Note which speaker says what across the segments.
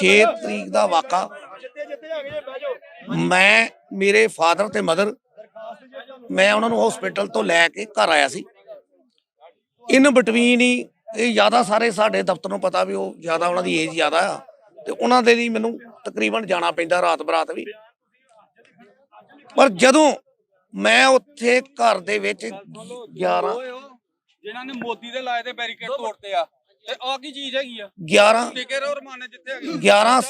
Speaker 1: 6 ਤਰੀਕ ਦਾ ਵਾਕਾ। ਮੈਂ, ਮੇਰੇ ਫਾਦਰ ਤੇ ਮਦਰ ਮੈਂ ਉਹਨਾਂ ਨੂੰ ਹਸਪੀਟਲ ਤੋਂ ਲੈ ਕੇ ਘਰ ਆਇਆ ਸੀ। ਇਨ ਬਿਟਵੀਨ ਹੀ, ਇਹ ਜ਼ਿਆਦਾ ਸਾਰੇ ਸਾਡੇ ਦਫ਼ਤਰ ਨੂੰ ਪਤਾ ਵੀ ਉਹ ਜ਼ਿਆਦਾ ਉਹਨਾਂ ਦੀ ਏਜ ਜ਼ਿਆਦਾ ਆ। ਤੇ ਉਹਨਾਂ ਦੇ ਲਈ ਮੈਨੂੰ ਤਕਰੀਬਨ ਜਾਣਾ ਪੈਂਦਾ ਰਾਤ ਬਰਾਤ ਵੀ। ਪਰ ਜਦੋਂ ਮੈਂ ਉੱਥੇ ਘਰ ਦੇ ਵਿੱਚ 11
Speaker 2: ਜਿਨ੍ਹਾਂ ਨੇ ਮੋਦੀ ਦੇ ਲਾਏ ਤੇ ਬੈਰੀਕੇਡ ਤੋੜਤੇ ਆ। ਤੇ ਆ ਕੀ ਚੀਜ਼ ਹੈਗੀ ਆ?
Speaker 1: 11
Speaker 2: ਟਿਕੇ ਰਹੋ ਰਮਾਨੇ ਜਿੱਥੇ ਹੈਗੇ
Speaker 1: 11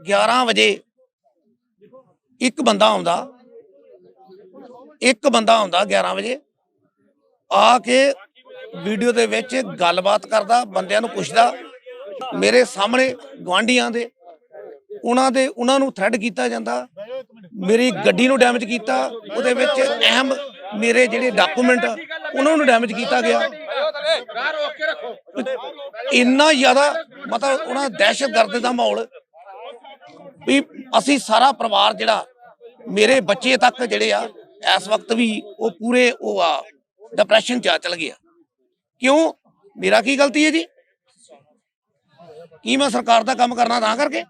Speaker 1: 11 ਵਜੇ ਇੱਕ ਬੰਦਾ ਆਉਂਦਾ ਇੱਕ ਬੰਦਾ ਆਉਂਦਾ 11 ਵਜੇ ਆ ਕੇ ਵੀਡੀਓ ਦੇ ਵਿੱਚ ਗੱਲਬਾਤ ਕਰਦਾ ਬੰਦਿਆਂ ਨੂੰ ਪੁੱਛਦਾ। ਮੇਰੇ ਸਾਹਮਣੇ ਗਵਾਂਢੀਆਂ ਦੇ ਉਹਨਾਂ ਦੇ ਉਹਨਾਂ ਨੂੰ ਥ੍ਰੈਡ ਕੀਤਾ ਜਾਂਦਾ। ਮੇਰੀ ਗੱਡੀ ਨੂੰ ਡੈਮੇਜ ਕੀਤਾ ਉਹਦੇ ਵਿੱਚ ਅਹਿਮ ਮੇਰੇ ਜਿਹੜੇ ਡਾਕੂਮੈਂਟ ਉਹਨਾਂ ਨੂੰ ਡੈਮੇਜ ਕੀਤਾ ਗਿਆ। ਇੰਨਾ ਜ਼ਿਆਦਾ ਮਤਲਬ ਉਹਨਾਂ ਦਹਿਸ਼ਤਗਰਦ ਦਾ ਮਾਹੌਲ ਵੀ ਅਸੀਂ ਸਾਰਾ ਪਰਿਵਾਰ ਜਿਹੜਾ ਮੇਰੇ ਬੱਚੇ ਤੱਕ ਜਿਹੜੇ ਆ ਇਸ ਵਕਤ ਵੀ ਉਹ ਪੂਰੇ ਉਹ ਆ ਡਿਪਰੈਸ਼ਨ ਚ ਆ ਚਲ ਗਿਆ ਕਿਉਂ? ਮੇਰਾ ਕੀ ਗਲਤੀ ਹੈ ਜੀ? ਕੀ ਮੈਂ ਸਰਕਾਰ ਦਾ ਕੰਮ ਕਰਨਾ ਤਾਂ ਕਰਕੇ?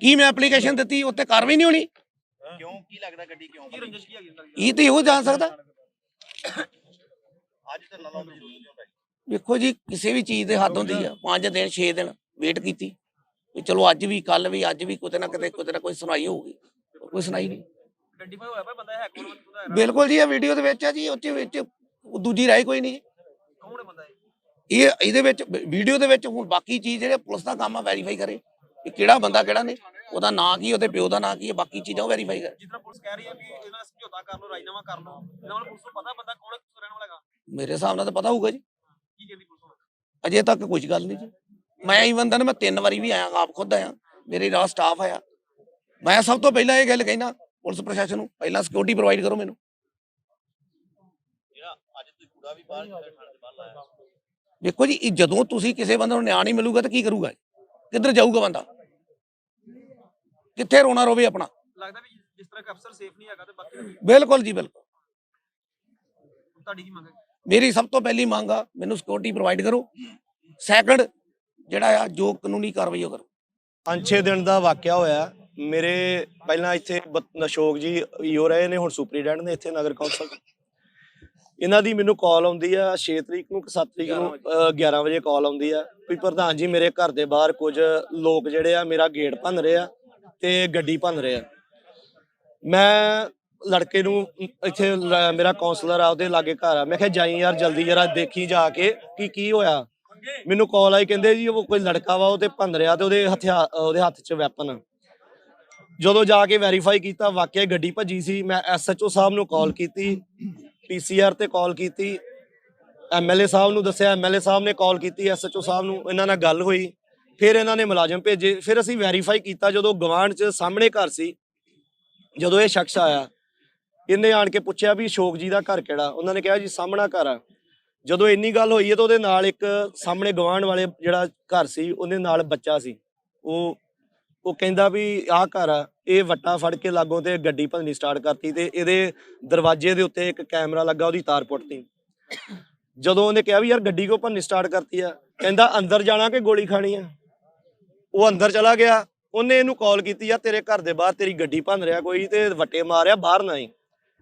Speaker 1: ਕੀ ਮੈਂ ਐਪਲੀਕੇਸ਼ਨ ਦਿੱਤੀ ਉੱਤੇ ਕਾਰਵਾਈ ਨਹੀਂ ਹੋਣੀ?
Speaker 3: ਕਿਉਂ? ਕੀ ਲੱਗਦਾ ਗੱਡੀ ਕਿਉਂ?
Speaker 1: ਇਹ ਤੇ ਇਹੋ ਜਾਣ ਸਕਦਾ।
Speaker 3: ਅੱਜ ਤਾਂ ਨਵਾਂ
Speaker 1: ਵੇਖੋ ਜੀ ਕਿਸੇ ਵੀ ਚੀਜ਼ ਦੇ ਹੱਦ ਹੁੰਦੀ ਆ 5 ਦਿਨ 6 ਦਿਨ ਵੇਟ ਕੀਤੀ ਵੀ ਚਲੋ ਅੱਜ ਵੀ ਕੱਲ ਵੀ ਅੱਜ ਵੀ ਕਿਤੇ ਨਾ ਕਿਤੇ ਕਿਤੇ ਨਾ ਕੋਈ ਸੁਣਾਈ ਹੋਊਗੀ। ਕੋਈ ਸੁਣਾਈ ਨਹੀਂ।
Speaker 2: ਗੱਡੀ ਪਾ ਹੋਇਆ ਪਿਆ ਬੰਦਾ ਹੈ ਕੋਣ? ਬੰਦਾ ਹੈ
Speaker 1: ਬਿਲਕੁਲ ਜੀ ਇਹ ਵੀਡੀਓ ਦੇ ਵਿੱਚ ਆ ਜੀ ਉੱਚ ਵਿੱਚ ਦੂਜੀ ਰਾਈ ਕੋਈ ਨਹੀਂ
Speaker 2: ਕੌਣ ਬੰਦਾ ਇਹ?
Speaker 1: ਇਹ ਇਹਦੇ ਵਿੱਚ ਵੀਡੀਓ ਦੇ ਵਿੱਚ ਹੁਣ ਬਾਕੀ ਚੀਜ਼ ਜਿਹੜੇ ਪੁਲਿਸ ਦਾ ਕੰਮ ਆ ਵੈਰੀਫਾਈ ਕਰੇ ਕਿ ਕਿਹੜਾ ਬੰਦਾ ਕਿਹੜਾ ਨਹੀਂ ਉਹਦਾ ਨਾਂ ਕੀ ਉਹਦੇ ਪਿਓ ਦਾ ਨਾਂ ਕੀ ਹੈ ਬਾਕੀ ਚੀਜ਼ਾਂ ਉਹ ਵੈਰੀਫਾਈ ਕਰੇ।
Speaker 2: ਤਰ੍ਹਾਂ ਪੁਲਿਸ ਕਹਿ ਰਹੀ ਹੈ ਵੀ ਇਹਨਾਂ ਸਮਝੌਤਾ ਕਰ ਲਓ ਰਾਜਨਾਮਾ ਕਰ ਲਓ ਇਹਨਾਂ ਨੂੰ ਪੁਲਿਸ ਨੂੰ ਪਤਾ ਬੰਦਾ ਕੌਣ ਕਿੱਥੋਂ ਰਹਿਣ ਵਾਲਾ ਹੈਗਾ
Speaker 1: ਮੇਰੇ ਹਿਸਾਬ ਨਾਲ ਤਾਂ ਪਤਾ ਹੋਊਗਾ ਜੀ। ਅਜੇ ਤੱਕ ਕੁਝ ਗੱਲ ਨਹੀਂ ਜੀ। ਮੈਂ ਈਵਨ ਦਨ ਮੈਂ ਤਿੰਨ ਵਾਰੀ ਵੀ ਆਇਆ ਆਪ ਖੁਦ ਆਇਆ। ਮੇਰੇ ਨਾਲ ਸਟਾਫ ਆਇਆ। ਮੈਂ ਸਭ ਤੋਂ ਪਹਿਲਾਂ ਇਹ ਗੱਲ ਕਹਿਣਾ ਪੁਲਿਸ ਪ੍ਰਸ਼ਾਸਨ ਨੂੰ ਪਹਿਲਾਂ ਸਿਕਿਉਰਿਟੀ ਪ੍ਰੋਵਾਈਡ ਕਰੋ ਮੈਨੂੰ।
Speaker 3: ਜਿਹੜਾ ਅੱਜ ਤੁਸੀਂ ਕੂੜਾ ਵੀ ਬਾਹਰ ਥਾਣੇ ਦੇ ਬਾਹਰ ਲਾਇਆ।
Speaker 1: ਦੇਖੋ ਜੀ ਇਹ ਜਦੋਂ ਤੁਸੀਂ ਕਿਸੇ ਬੰਦੇ ਨੂੰ ਨਿਆਂ ਨਹੀਂ ਮਿਲੂਗਾ ਤਾਂ ਕੀ ਕਰੂਗਾ ਕਿੱਧਰ ਜਾਊਗਾ ਬੰਦਾ? ਕਿੱਥੇ ਰੋਣਾ ਰੋਵੇ ਆਪਣਾ?
Speaker 2: ਲੱਗਦਾ ਵੀ ਜਿਸ ਤਰ੍ਹਾਂ ਕਿ ਅਫਸਰ ਸੇਫ ਨਹੀਂ ਹੈਗਾ ਤੇ ਬਾਕੀ ਹੁਣ
Speaker 1: ਬਿਲਕੁਲ ਜੀ ਬਿਲਕੁਲ।
Speaker 2: ਤੁਹਾਡੀ ਕੀ ਮੰਗ ਹੈ?
Speaker 1: ਮੇਰੀ ਸਭ ਤੋਂ ਪਹਿਲੀ ਮੰਗ ਆ ਮੈਨੂੰ ਸਿਕਿਉਰਿਟੀ ਪ੍ਰੋਵਾਈਡ ਕਰੋ। ਸੈਕੰਡ ਜਿਹੜਾ ਆ ਜੋ ਕਾਨੂੰਨੀ ਕਾਰਵਾਈ ਉਹ ਕਰੋ।
Speaker 4: ਪੰਜ ਛੇ ਦਿਨ ਦਾ ਵਾਕਿਆ ਹੋਇਆ ਮੇਰੇ ਪਹਿਲਾਂ ਇੱਥੇ ਅਸ਼ੋਕ ਜੀ ਯੋ ਰਹੇ ਨੇ ਹੁਣ ਸੁਪਰੀਡੈਂਟ ਨੇ ਇੱਥੇ ਨਗਰ ਕੌਂਸਲ। ਇਹਨਾਂ ਦੀ ਮੈਨੂੰ ਕਾਲ ਆਉਂਦੀ ਆ 6 ਤਰੀਕ ਨੂੰ ਕਿ 7 ਤਰੀਕ ਨੂੰ ਅ, 11 ਵਜੇ ਕਾਲ ਆਉਂਦੀ ਆ ਵੀ ਪ੍ਰਧਾਨ ਜੀ ਮੇਰੇ ਘਰ ਦੇ ਬਾਹਰ ਕੁਝ ਲੋਕ ਜਿਹੜੇ ਆ ਮੇਰਾ ਗੇਟ ਭੰਨ ਰਹੇ ਆ ਤੇ ਗੱਡੀ ਭੰਨ ਰਹੇ ਆ। ਮੈਂ ਲੜਕੇ ਨੂੰ ਇੱਥੇ ਲ- ਮੇਰਾ ਕਾਉਂਸਲਰ ਆ, ਉਹਦੇ ਲਾਗੇ ਘਰ ਆ। ਮੈਂ ਕਿਹਾ, ਜਾਈ ਯਾਰ, ਜਲਦੀ ਜਰਾ ਦੇਖੀ ਜਾ ਕੇ, ਕਿ, ਕੀ ਹੋਇਆ? ਮੈਨੂੰ ਕਾਲ ਆਈ, ਕਹਿੰਦੇ ਜੀ, ਉਹ ਕੋਈ ਲੜਕਾ ਵਾ, ਉਹ ਤੇ ਭੰਨ ਰਿਹਾ ਤੇ ਉਹਦੇ ਹਥਿਆਰ ਉਹਦੇ ਹੱਥ 'ਚ ਵੈਪਨ ਜਦੋਂ ਜਾ ਕੇ ਵੈਰੀਫਾਈ ਕੀਤਾ, ਵਾਕਿਆ ਗੱਡੀ ਭੱਜੀ ਸੀ। ਮੈਂ ਐਸਐਚਓ ਸਾਹਿਬ ਨੂੰ ਕਾਲ ਕੀਤੀ ਪੀਸੀਆਰ ਤੇ ਕਾਲ ਕੀਤੀ। ਐਮਐਲਏ ਸਾਹਿਬ ਨੂੰ ਦੱਸਿਆ ਐਮਐਲਏ ਸਾਹਿਬ ਨੇ ਕਾਲ ਕੀਤੀ ਐਸਐਚਓ ਸਾਹਿਬ ਨੂੰ, ਇਹਨਾਂ ਨਾਲ ਗੱਲ ਹੋਈ। ਫਿਰ ਇਹਨਾਂ ਨੇ ਮੁਲਾਜ਼ਮ ਭੇਜੇ। ਫਿਰ ਅਸੀਂ ਵੈਰੀਫਾਈ ਕੀਤਾ, ਜਦੋਂ ਗਵਾਂਢ 'ਚ ਸਾਹਮਣੇ ਘਰ ਸੀ, ਜਦੋਂ ਇਹ ਸ਼ਖਸ ਆਇਆ। ਇਹਨੇ ਆਣ ਕੇ ਪੁੱਛਿਆ ਵੀ ਅਸ਼ੋਕ ਜੀ ਦਾ ਘਰ ਕਿਹੜਾ? ਉਹਨਾਂ ਨੇ ਕਿਹਾ ਜੀ ਸਾਹਮਣਾ ਘਰ ਆ। ਜਦੋਂ ਇੰਨੀ ਗੱਲ ਹੋਈ ਹੈ ਤਾਂ ਉਹਦੇ ਨਾਲ ਇੱਕ ਸਾਹਮਣੇ ਗਵਾਂਢ ਵਾਲੇ ਜਿਹੜਾ ਘਰ ਸੀ, ਉਹਦੇ ਨਾਲ ਬੱਚਾ ਸੀ। ਉਹ ਉਹ ਕਹਿੰਦਾ ਵੀ ਆਹ ਘਰ ਆ, ਇਹ ਵੱਟਾ ਫੜ ਕੇ ਲਾਗੋਂ ਤੇ ਗੱਡੀ ਭੰਨਣੀ ਸਟਾਰਟ ਕਰਤੀ ਤੇ ਇਹਦੇ ਦਰਵਾਜ਼ੇ ਦੇ ਉੱਤੇ ਇੱਕ ਕੈਮਰਾ ਲੱਗਾ, ਉਹਦੀ ਤਾਰ ਪੁੱਟਤੀ। ਜਦੋਂ ਉਹਨੇ ਕਿਹਾ ਵੀ ਯਾਰ ਗੱਡੀ ਕੋ ਭੰਨਣੀ ਸਟਾਰਟ ਕਰਤੀ ਆ? ਕਹਿੰਦਾ ਅੰਦਰ ਜਾਣਾ ਕਿ ਗੋਲੀ ਖਾਣੀ ਆ? ਉਹ ਅੰਦਰ ਚਲਾ ਗਿਆ। ਉਹਨੇ ਇਹਨੂੰ ਕਾਲ ਕੀਤੀ ਆ ਤੇਰੇ ਘਰ ਦੇ ਬਾਹਰ ਤੇਰੀ ਗੱਡੀ ਭੰਨ ਰਿਹਾ ਕੋਈ ਤੇ ਵੱਟੇ ਮਾਰਿਆ, ਬਾਹਰ ਨਾ ਆਈ।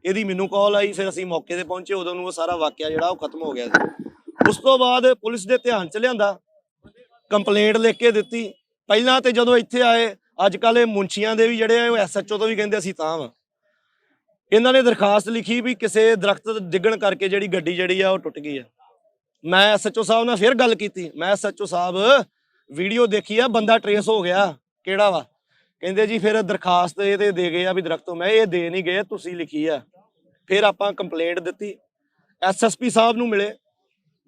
Speaker 4: ਇਹਦੀ ਮੈਨੂੰ ਕਾਲ ਆਈ, ਫਿਰ ਅਸੀਂ ਮੌਕੇ ਤੇ ਪਹੁੰਚੇ, ਉਦੋਂ ਨੂੰ ਉਹ ਸਾਰਾ ਵਾਕਿਆ ਜਿਹੜਾ ਉਹ ਖਤਮ ਹੋ ਗਿਆ ਸੀ। ਉਸ ਤੋਂ ਬਾਅਦ ਪੁਲਿਸ ਦੇ ਧਿਆਨ ਚ ਲਿਆਂਦਾ ਕੰਪਲੇਂਟ ਲਿਖ ਕੇ ਦਿੱਤੀ। ਪਹਿਲਾਂ ਤੇ ਜਦੋਂ ਇੱਥੇ ਆਏ ਅੱਜ ਕੱਲ ਇਹ ਮੁੰਸ਼ੀਆਂ ਦੇ ਵੀ ਜਿਹੜੇ ਆ, ਉਹ ਐਸਐਚਓ ਤੋਂ ਵੀ ਕਹਿੰਦੇ ਅਸੀਂ ਤਾਂ ਵਾ। ਇਹਨਾਂ ਨੇ ਦਰਖਾਸਤ ਲਿਖੀ ਵੀ ਕਿਸੇ ਦਰਖਤ ਡਿੱਗਣ ਕਰਕੇ ਜਿਹੜੀ ਗੱਡੀ ਜਿਹੜੀ ਆ, ਉਹ ਟੁੱਟ ਗਈ ਆ। ਮੈਂ ਐਸਐਚਓ ਸਾਹਿਬ ਨਾਲ ਫਿਰ ਗੱਲ ਕੀਤੀ। ਮੈਂ ਐਸਐਚਓ ਸਾਹਿਬ, ਵੀਡੀਓ ਦੇਖੀ ਆ, ਬੰਦਾ ਟਰੇਸ ਹੋ ਗਿਆ, ਕਿਹੜਾ ਵਾ? ਕਹਿੰਦੇ ਜੀ ਫਿਰ ਦਰਖਾਸਤ ਇਹ ਤੇ ਦੇ ਗਏ ਆ ਵੀ ਦਰਖਤ ਤੋਂ। ਮੈਂ ਇਹ ਦੇ ਨਹੀਂ ਗਏ, ਤੁਸੀਂ ਲਿਖੀ ਆ। ਫਿਰ ਆਪਾਂ ਕੰਪਲੇਂਟ ਦਿੱਤੀ। ਐਸਐਸਪੀ ਸਾਹਿਬ ਨੂੰ ਮਿਲੇ।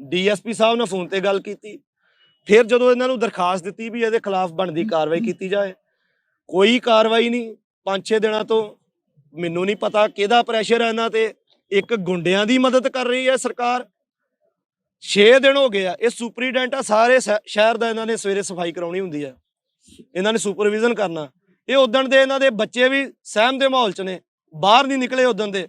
Speaker 4: ਡੀਐਸਪੀ ਸਾਹਿਬ ਨਾਲ ਫੋਨ ਤੇ ਗੱਲ ਕੀਤੀ। ਫਿਰ ਜਦੋਂ ਇਹਨਾਂ ਨੂੰ ਦਰਖਾਸਤ ਦਿੱਤੀ ਵੀ ਇਹਦੇ ਖਿਲਾਫ ਬਣਦੀ ਕਾਰਵਾਈ ਕੀਤੀ ਜਾਏ, ਕੋਈ ਕਾਰਵਾਈ ਨਹੀਂ। ਪੰਜ ਛੇ ਦਿਨਾਂ ਤੋਂ ਮੈਨੂੰ ਨਹੀਂ ਪਤਾ ਕਿਹਦਾ ਪ੍ਰੈਸ਼ਰ ਹੈ ਇਹਨਾਂ ਤੇ। ਇੱਕ ਗੁੰਡਿਆਂ ਦੀ ਮਦਦ ਕਰ ਰਹੀ ਹੈ ਸਰਕਾਰ। 6 ਦਿਨ ਹੋ ਗਏ ਆ। ਇਹ ਸੁਪਰੀਡੈਂਟ ਆ, ਸਾਰੇ ਸ਼ਹਿ- ਸ਼ਹਿਰ ਦਾ ਇਹਨਾਂ ਨੇ ਸਵੇਰੇ ਸਫ਼ਾਈ ਕਰਾਉਣੀ ਹੁੰਦੀ ਹੈ ਇਹਨਾਂ ਨੇ ਸੁਪਰਵਿਜ਼ਨ ਕਰਨਾ। ਇਹ ਉਦਣ ਦੇ ਇਹਨਾਂ ਦੇ ਬੱਚੇ ਵੀ ਸਹਿਮ ਦੇ ਮਾਹੌਲ ਚ ਨੇ। ਬਾਹਰ ਨਹੀਂ ਨਿਕਲੇ ਉਦਣ ਦੇ।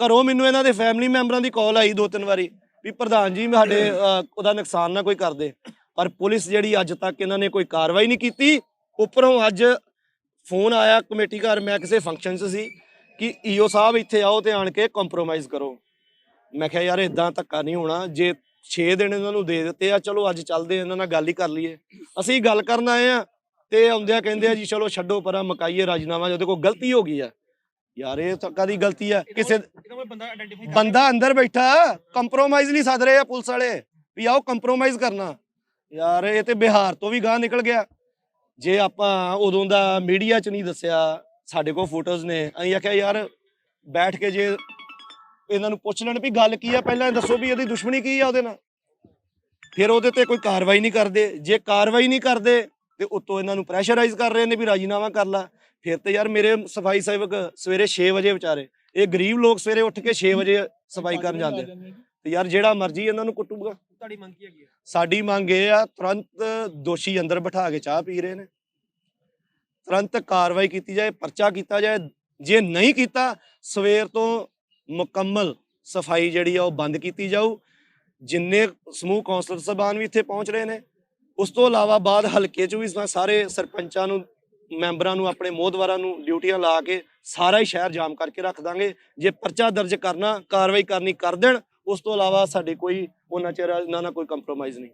Speaker 4: ਘਰੋਂ ਮੈਨੂੰ ਇਹਨਾਂ ਦੇ ਫੈਮਿਲੀ ਮੈਂਬਰਾਂ ਦੀ ਕਾਲ ਆਈ ਦੋ ਤਿੰਨ ਵਾਰੀ ਵੀ ਪ੍ਰਧਾਨ ਜੀ ਸਾਡੇ ਉਹਦਾ ਨੁਕਸਾਨ ਨਾ ਕੋਈ ਕਰਦੇ ਪਰ ਪੁਲਿਸ ਜਿਹੜੀ ਅੱਜ ਤੱਕ ਇਹਨਾਂ ਨੇ ਕੋਈ ਕਾਰਵਾਈ ਨਹੀਂ ਕੀਤੀ। ਉੱਪਰੋਂ ਅੱਜ ਫੋਨ ਆਇਆ ਕਮੇਟੀ ਘਰ, ਮੈਂ ਕਿਸੇ ਫੰਕਸ਼ਨ 'ਚ ਸੀ ਕਿ ਈਓ ਸਾਹਿਬ ਇੱਥੇ ਆਓ ਤੇ ਆਣ ਕੇ ਕੰਪਰੋਮਾਈਜ਼ ਕਰੋ। ਮੈਂ ਕਿਹਾ, ਯਾਰ ਇਦਾਂ ਧੱਕਾ ਨਹੀਂ ਹੋਣਾ। ਜੇ 6 ਦਿਨ ਇਹਨਾਂ ਨੂੰ ਦੇ ਦਿੱਤੇ ਆ, ਚਲੋ ਅੱਜ ਚੱਲਦੇ ਇਹਨਾਂ ਨਾਲ ਗੱਲ ਹੀ ਕਰ ਲਈਏ। ਅਸੀਂ ਗੱਲ ਕਰਨ ਆਏ ਆ ਤੇ ਆਉਂਦਿਆਂ ਕਹਿੰਦੇ ਆ ਜੀ, ਚਲੋ, ਛੱਡੋ ਪਰਾਂ, ਮਕਾਈਏ ਰਾਜਨਾਮਾ, ਜਦੋਂ ਕੋਈ ਗਲਤੀ ਹੋ ਗਈ ਆ। ਯਾਰ, ਇਹ ਤਾਂ ਕਾਦੀ ਗਲਤੀ ਆ? ਕਿਸੇ
Speaker 2: ਕੋਈ ਬੰਦਾ ਆਇਡੈਂਟੀਫਾਈ
Speaker 4: ਬੰਦਾ ਅੰਦਰ ਬੈਠਾ ਕੰਪਰੋਮਾਈਜ਼ ਨਹੀਂ ਸੱਦ ਰਹੇ ਆ ਪੁਲਿਸ ਵਾਲੇ ਵੀ ਆਓ ਕੰਪਰੋਮਾਈਜ਼ ਕਰਨਾ। ਯਾਰ ਇਹ ਤੇ ਬਿਹਾਰ ਤੋਂ ਵੀ ਗਾਂ ਨਿਕਲ ਗਿਆ। ਜੇ ਆਪਾਂ ਉਦੋਂ ਦਾ ਮੀਡੀਆ 'ਚ ਨਹੀਂ ਦੱਸਿਆ ਸਾਡੇ ਕੋਲ ਫੋਟੋਜ਼ ਨੇ ਅਸੀਂ ਆਖਿਆ ਯਾਰ ਬੈਠ ਕੇ ਜੇ ਇਹਨਾਂ ਨੂੰ ਪੁੱਛ ਲੈਣ ਵੀ ਗੱਲ ਕੀ ਆ ਪਹਿਲਾਂ ਦੱਸੋ ਵੀ ਇਹਦੀ ਦੁਸ਼ਮਣੀ ਕੀ ਆ ਉਹਦੇ ਨਾਲ। ਫਿਰ ਉਹਦੇ ਤੇ ਕੋਈ ਕਾਰਵਾਈ ਨਹੀਂ ਕਰਦੇ। ਜੇ ਕਾਰਵਾਈ ਨਹੀਂ ਕਰਦੇ ਤੇ ਉਤੋਂ ਇਹਨਾਂ ਨੂੰ ਪ੍ਰੈਸ਼ਰਾਈਜ਼ ਕਰ ਰਹੇ ਨੇ ਵੀ ਰਾਜੀਨਾਮਾ ਕਰ ਲਾ। ਫਿਰ ਤੇ ਯਾਰ ਮੇਰੇ ਸਫ਼ਾਈ ਸੇਵਕ ਸਵੇਰੇ 6 ਵਜੇ ਵਿਚਾਰੇ ਇਹ ਗਰੀਬ ਲੋਕ ਸਵੇਰੇ ਉੱਠ ਕੇ 6 ਵਜੇ ਸਫ਼ਾਈ ਕਰਨ ਜਾਂਦੇ ਤੇ ਯਾਰ ਜਿਹੜਾ ਮਰਜ਼ੀ ਇਹਨਾਂ ਨੂੰ ਕੁੱਟੂਗਾ।
Speaker 2: ਤੁਹਾਡੀ ਮੰਗ ਕੀ ਹੈਗੀ ਹੈ
Speaker 4: ਸਾਡੀ ਮੰਗ ਇਹ ਆ ਤੁਰੰਤ ਦੋਸ਼ੀ ਅੰਦਰ ਬਿਠਾ ਕੇ ਚਾਹ ਪੀ ਰਹੇ ਨੇ। ਤੁਰੰਤ ਕਾਰਵਾਈ ਕੀਤੀ ਜਾਏ ਪਰਚਾ ਕੀਤਾ ਜਾਏ। ਜੇ ਨਹੀਂ ਕੀਤਾ ਸਵੇਰ ਤੋਂ ਮੁਕੰਮਲ ਸਫ਼ਾਈ ਜਿਹੜੀ ਆ ਉਹ ਬੰਦ ਕੀਤੀ ਜਾਊ। ਜਿੰਨੇ ਸਮੂਹ ਕੌਂਸਲਰ ਸਭਾਨ ਵੀ ਇੱਥੇ ਪਹੁੰਚ ਰਹੇ ਨੇ ਉਸ ਤੋਂ ਇਲਾਵਾ ਬਾਅਦ ਹਲਕੇ 'ਚ ਵੀ ਮੈਂ ਸਾਰੇ ਸਰਪੰਚਾਂ ਨੂੰ ਮੈਂਬਰਾਂ ਨੂੰ, ਆਪਣੇ ਮੋਹਦਵਾਰਾਂ ਨੂੰ ਡਿਊਟੀਆਂ ਲਾ ਕੇ ਸਾਰਾ ਹੀ ਸ਼ਹਿਰ ਜਾਮ ਕਰਕੇ ਰੱਖ ਦਾਂਗੇ। ਜੇ ਪਰਚਾ ਦਰਜ ਕਰਨਾ, ਕਾਰਵਾਈ ਕਰਨੀ ਕਰ ਦੇਣ, ਉਸ ਤੋਂ ਇਲਾਵਾ ਸਾਡੇ ਕੋਈ ਉਹਨਾਂ ਚਿਰ, ਨਾ ਕੋਈ ਕੰਪਰੋਮਾਈਜ਼ ਨਹੀਂ।